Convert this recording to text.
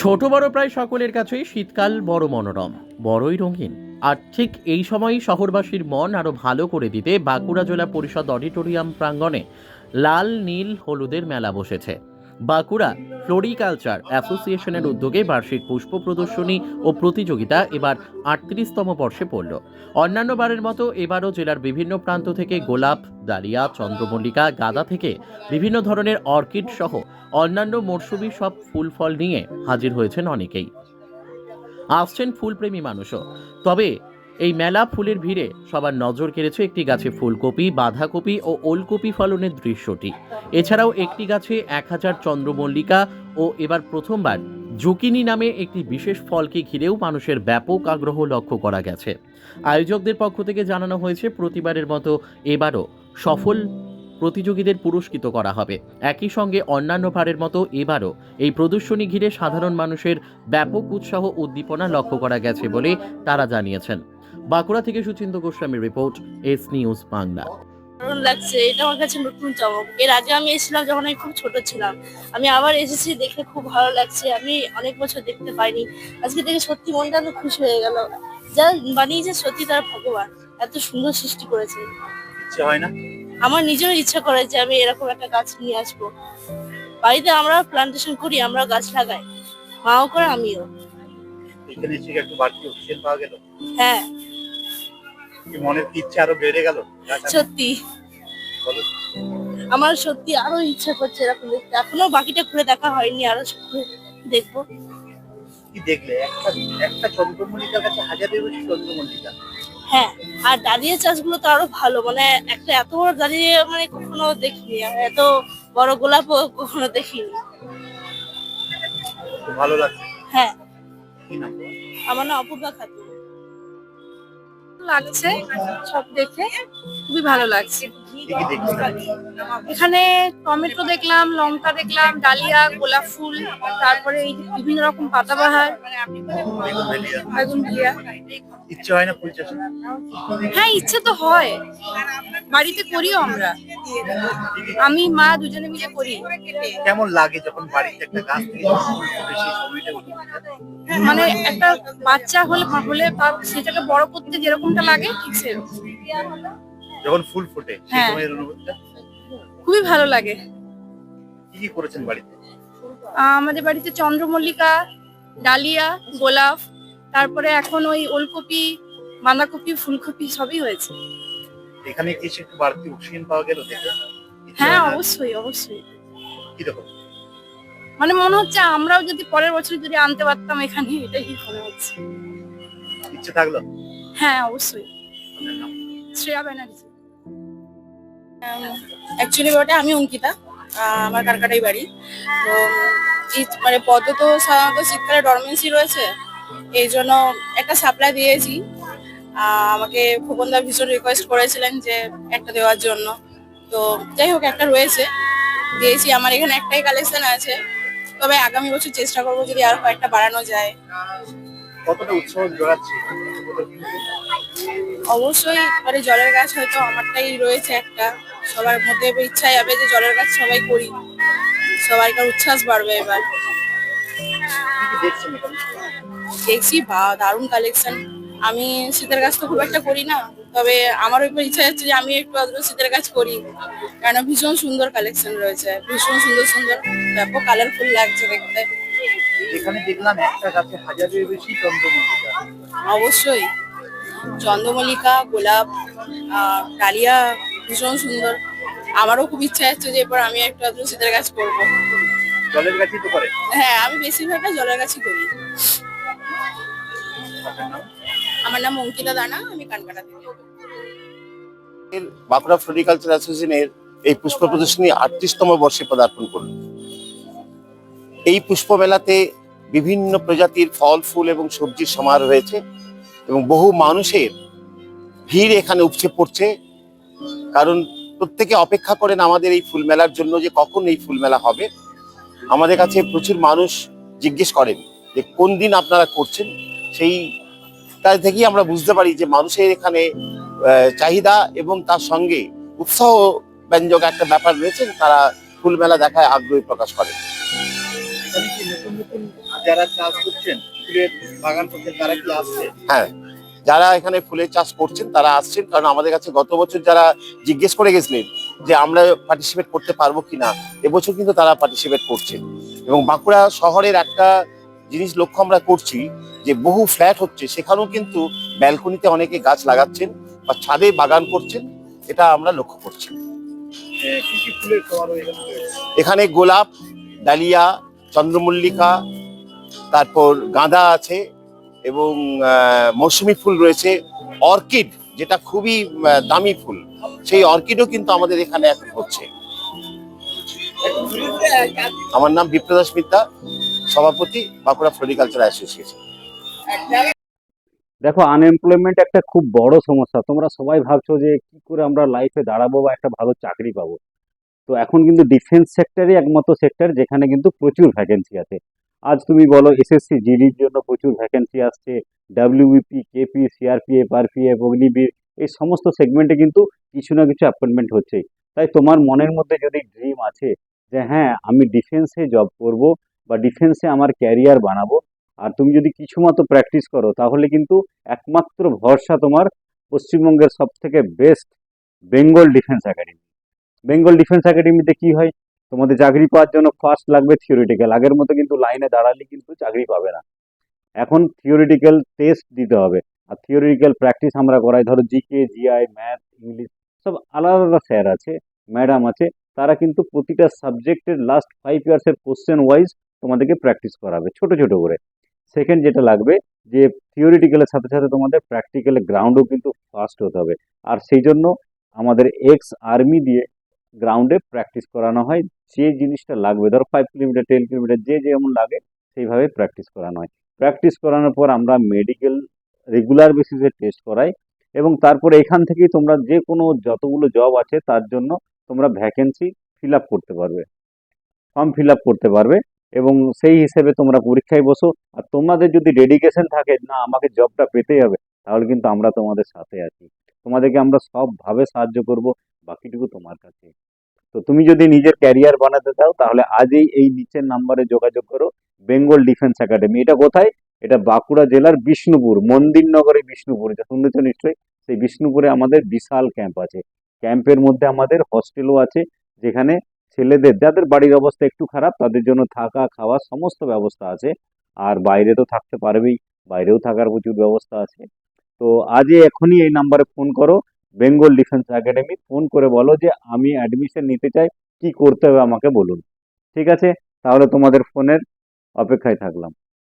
ছোট বড় প্রায় সকলের কাছেই শীতকাল বড় মনোরম, বড়ই রঙিন। আর ঠিক এই সময়ই শহরবাসীর মন আরও ভালো করে দিতে বাঁকুড়া জেলা পরিষদ অডিটোরিয়াম প্রাঙ্গণে লাল, নীল, হলুদের মেলা বসেছে। বাঁকুড়া ফ্লোরিকালচার অ্যাসোসিয়েশনের উদ্যোগে বার্ষিক পুষ্প প্রদর্শনী ও প্রতিযোগিতা এবার আটত্রিশতম বর্ষে পড়ল। অন্যান্য বারের মতো এবারও জেলার বিভিন্ন প্রান্ত থেকে গোলাপ, ডালিয়া, চন্দ্রমল্লিকা, গাঁদা থেকে বিভিন্ন ধরনের অর্কিড সহ অন্যান্য মরশুমি সব ফুল ফল নিয়ে হাজির হয়েছেন অনেকেই। আসছেন ফুলপ্রেমী মানুষও। তবে এই মেলা ফুলের ভিড়ে সবার নজর কেড়েছে একটি গাছে ফুলকপি, বাঁধাকপি ও ওলকপি ফলনের দৃশ্যটি। এছাড়াও একটি গাছে এক হাজার চন্দ্রমল্লিকা ও এবার প্রথমবার জুকিনি নামে একটি বিশেষ ফলকে ঘিরেও মানুষের ব্যাপক আগ্রহ লক্ষ্য করা গেছে। আয়োজকদের পক্ষ থেকে জানানো হয়েছে, প্রতিবারের মতো এবারও সফল প্রতিযোগীদের পুরস্কৃত করা হবে। একই সঙ্গে অন্যান্য বারের মতো এবারও এই প্রদর্শনী ঘিরে সাধারণ মানুষের ব্যাপক উৎসাহ উদ্দীপনা লক্ষ্য করা গেছে বলে তারা জানিয়েছেন। বাঁকুড়া থেকে সুচিন্ত গোস্বামীর রিপোর্ট এস নিউজ বাংলা। দারুণ লাগছে এটা আমার কাছে নতুন চমক। এর আগে আমি এসেছিলাম যখন আমি খুব ছোট ছিলাম। আমি আবার এসেছি দেখে খুব ভালো লাগছে। আমি অনেক বছর দেখতে পাইনি। আজকে দেখে সত্যি মনটা তো খুশি হয়ে গেল। যা বানিয়েছে সত্যি তার ভগবান। এত সুন্দর সৃষ্টি করেছে। ইচ্ছে হয় না? আমার নিজেরও ইচ্ছা করে যে আমি এরকম একটা গাছ নিয়ে আসব। বাড়িতে আমরা প্লান্টেশন করি আমরা গাছ লাগাই। মাও করে আমিও। এখানে এসে একটু বাড়তি অক্সিজেন পাওয়া গেল? হ্যাঁ। কি মনের ইচ্ছে আরও বেড়ে গেল? সত্যি। আমার সত্যি আরও ইচ্ছা করছে এরকম। দেখতে এখনও বাকিটা খুলে দেখা হয়নি আরও দেখব। কি দেখলে? একটা একটা চন্দ্রমল্লিকার কাছে হাজারের বেশি চন্দ্রমল্লিকা। হ্যাঁ আর দাঁড়িয়ে চাষগুলো তো আরও ভালো। মানে একটা এত বড় দাঁড়িয়ে মানে কখনো দেখিনি। এত বড় গোলাপও কখনো দেখিনি। ভালো লাগছে। হ্যাঁ। আমার না অপূর্বা খাতুন লাগছে সব দেখে খুবই ভালো লাগছে। এখানে টমেটো দেখলাম লঙ্কা দেখলাম ডালিয়া গোলাপ ফুল তারপরে এই বিভিন্ন রকম পাতাবাহার ইচ্ছে হয় না ফুল চাষে হ্যাঁ ইচ্ছে তো হয়। বাড়িতে করিও আমরা। আমি মা দুজনে মিলে করি। কেমন লাগে যখন বাড়িতে একটা গাছ? মানে একটা বাচ্চা হলে হলে সেটাকে বড় করতে যেরকমটা লাগে ঠিক সেরকম যখন ফুল ফোটে সেই হ্যাঁ। সময়ের অনুভূতিটা? খুবই ভালো লাগে। কি কি করেছেন বাড়িতে? আমাদের বাড়িতে চন্দ্রমল্লিকা ডালিয়া গোলাপ তারপরে এখন ওই ওলকপি বাঁধাকপি ফুলকপি সবই হয়েছে। এখানে কি একটু বাড়তি অক্সিজেন পাওয়া গেল দেখে? হ্যাঁ অবশ্যই অবশ্যই। কি রকম? মানে মনে হচ্ছে আমরাও যদি পরের বছর যদি আনতে পারতাম এখানে এটাই মনে হচ্ছে। ইচ্ছে থাকল? হ্যাঁ অবশ্যই। শ্রেয়া ব্যানার্জি। অ্যাকচুয়ালি ওটা আমি অঙ্কিতা। আমার কারকাটাই বাড়ি। তো মানে পদ্ম তো সাধারণত শীতকালে ডরমেন্সি রয়েছে। এই জন্য একটা সাপ্লাই দিয়েছি। আমাকে খোকনদা ভীষণ রিকোয়েস্ট করেছিলেন যে একটা দেওয়ার জন্য। তো যাই হোক একটা রয়েছে। দিয়েছি। আমার এখানে একটাই কালেকশন আছে। তবে আগামী বছর চেষ্টা করব যদি আরও কয়েকটা বাড়ানো যায়। কতটা উৎসাহ জোগাচ্ছে? অবশ্যই মানে জলের গাছ হয়তো আমারটাই রয়েছে একটা। সবার মধ্যে ইচ্ছা যাবে যে জলের গাছ সবাই করি। সবাইকার উচ্ছ্বাস বাড়বে এবার। দেখছি বা দারুণ কালেকশন আমি শীতের গাছ তো খুব একটা করি না। তবে আমার উপর ইচ্ছা যাচ্ছে যে আমি একটু আধটু শীতের গাছ করি। কেন ভীষণ সুন্দর কালেকশন রয়েছে। ভীষণ সুন্দর সুন্দর। ব্যাপক কালারফুল লাগছে দেখতে। এখানে দেখলাম একটা গাছে হাজারের বেশি চন্দ্রমল্লিকা। অবশ্যই। চন্দ্রমল্লিকা গোলাপ আহ, ডালিয়া ভীষণ সুন্দর। আমারও খুব ইচ্ছা যাচ্ছে যে এবার আমি একটু শীতের গাছ করব। জলের গাছই তো করে। হ্যাঁ আমি বেশিরভাগটা জলের গাছই করি। আমার নাম অঙ্কিতা দানা আমি কানকাটা থেকে। এর বাঁকুড়া ফ্লোরিকালচার অ্যাসোসিয়েশনের এই পুষ্প প্রদর্শনী আটত্রিশতম বর্ষে পদার্পণ করল এই পুষ্প মেলাতে বিভিন্ন প্রজাতির ফল, ফুল এবং সবজির সমার হয়েছে এবং বহু মানুষের ভিড় এখানে উপচে পড়ছে। কারণ প্রত্যেকে অপেক্ষা করেন আমাদের এই ফুল মেলার জন্য যে কখন এই ফুল মেলা হবে। আমাদের কাছে প্রচুর মানুষ জিজ্ঞেস করেন যে কোন দিন আপনারা করছেন? সেই কাজ থেকেই আমরা বুঝতে পারি যে মানুষের এখানে চাহিদা এবং তার সঙ্গে উৎসাহ ব্যঞ্জক একটা ব্যাপার রয়েছে তারা ফুল মেলা দেখায় আগ্রহী প্রকাশ করে যারা চাষ করছেন ফুলের বাগান করছেন তারা কি আসছে? হ্যাঁ যারা এখানে ফুলের চাষ করছেন তারা আসছেন। কারণ আমাদের কাছে গত বছর যারা জিজ্ঞেস করে গেছিলেন যে আমরা পার্টিসিপেট করতে পারব কিনা এবছর কিন্তু তারা পার্টিসিপেট করছেন এবং বাঁকুড়া শহরের একটা জিনিস লক্ষ্য আমরা করছি যে বহু ফ্ল্যাট হচ্ছে সেখানেও কিন্তু ব্যালকনিতে অনেকে গাছ লাগাচ্ছেন বা ছাদে বাগান করছেন এটা আমরা লক্ষ্য করছি? এখানে গোলাপ ডালিয়া চন্দ্রমল্লিকা তারপর গাঁদা আছে এবং মৌসুমী ফুল রয়েছে। অর্কিড, যেটা খুবই দামি ফুল। সেই অর্কিডও কিন্তু আমাদের এখানে এখন হচ্ছে। আমার নাম বিপ্রদাস মিত্রা, সভাপতি বাঁকুড়া ফ্লোরিকালচার অ্যাসোসিয়েশন। দেখো আনএমপ্লয়মেন্ট একটা খুব বড় সমস্যা। তোমরা সবাই ভাবছ যে কি করে আমরা লাইফে দাঁড়াবো বা একটা ভালো চাকরি পাবো। তো এখন কিন্তু ডিফেন্স সেক্টরই একমাত্র সেক্টর যেখানে কিন্তু প্রচুর ভ্যাকেন্সি আছে। আজ তুমি বলো এসএসসি জিডির জন্য প্রচুর ভ্যাকেন্সি আসছে WBP KP CRPF RPF Agniveer এই সমস্ত সেগমেন্টে কিন্তু কিছু না কিছু অ্যাপয়েন্টমেন্ট হচ্ছেই। তাই তোমার মনের মধ্যে যদি ড্রিম আছে যে হ্যাঁ আমি ডিফেন্সে জব করব বা ডিফেন্সে আমার ক্যারিয়ার বানাবো, আর তুমি যদি কিছু মতো প্র্যাকটিস করো, তাহলে কিন্তু একমাত্র ভরসা তোমার পশ্চিমবঙ্গের সব থেকে best Bengal defence academy Bengal defence একাডেমিতে কি হয়? তোমাদের চাকরি পাওয়ার জন্য ফার্স্ট লাগবে থিওরিটিক্যাল আগের মতো কিন্তু লাইনে দাঁড়ালে কিন্তু চাকরি পাবে না। এখন থিওরিটিক্যাল টেস্ট দিতে হবে। আর থিওরিটিক্যাল প্র্যাকটিস আমরা করাই। ধরো জিকে জিআই ম্যাথ ইংলিশ সব আলাদা আলাদা স্যার আছে ম্যাডাম আছে। তারা কিন্তু প্রতিটা সাবজেক্টের লাস্ট ফাইভ ইয়ার্সের কোশ্চেন ওয়াইজ তোমাদেরকে প্র্যাকটিস করাবে, ছোট ছোট করে। সেকেন্ড যেটা লাগবে, যে থিওরিটিক্যালের সাথে সাথে তোমাদের প্র্যাকটিক্যালের গ্রাউন্ডও কিন্তু ফাস্ট হতে হবে। আর সেই জন্য আমাদের এক্স আর্মি দিয়ে গ্রাউন্ডে প্র্যাকটিস করানো হয়। যে জিনিসটা লাগবে, ধরো ফাইভ কিলোমিটার টেন কিলোমিটার যে যেমন লাগে, সেইভাবে প্র্যাকটিস করানো হয়। প্র্যাকটিস করানোর পর আমরা মেডিকেল রেগুলার বেসিসে টেস্ট করাই এবং তারপরে এখান থেকেই তোমরা যে কোনো যতগুলো জব আছে, তার জন্য তোমরা ভ্যাকেন্সি ফিল আপ করতে পারবে। ফর্ম ফিল আপ করতে পারবে এবং সেই হিসেবে তোমরা পরীক্ষায় বসো। আর তোমাদের যদি ডেডিকেশন থাকে, না, আমাকে জবটা পেতেই হবে, তাহলে কিন্তু আমরা তোমাদের সাথে আছি। তোমাদেরকে আমরা সবভাবে সাহায্য করব। বাকিটুকু তোমার কাছে। তো তুমি যদি নিজের ক্যারিয়ার বানাতে চাও, তাহলে আজই এই নিচের নাম্বারে যোগাযোগ করো বেঙ্গল ডিফেন্স একাডেমি এটা কোথায়? এটা বাঁকুড়া জেলার বিষ্ণুপুর মন্দিরনগরে বিষ্ণুপুর। এটা শুনেছ নিশ্চয়ই? সেই বিষ্ণুপুরে আমাদের বিশাল ক্যাম্প আছে। ক্যাম্পের মধ্যে আমাদের হস্টেলও আছে, যেখানে ছেলেদের, যাদের বাড়ির অবস্থা একটু খারাপ, তাদের জন্য থাকা, খাওয়া সমস্ত ব্যবস্থা আছে। আর বাইরে তো থাকতে পারবেই, বাইরেও থাকার প্রচুর ব্যবস্থা আছে। তো আজই এখনই এই নাম্বারে ফোন করো। বেঙ্গল ডিফেন্স একাডেমি ফোন করে বলো যে আমি অ্যাডমিশন নিতে চাই, কি করতে হবে আমাকে বলুন। ঠিক আছে? তাহলে তোমাদের ফোনের অপেক্ষায় থাকলাম।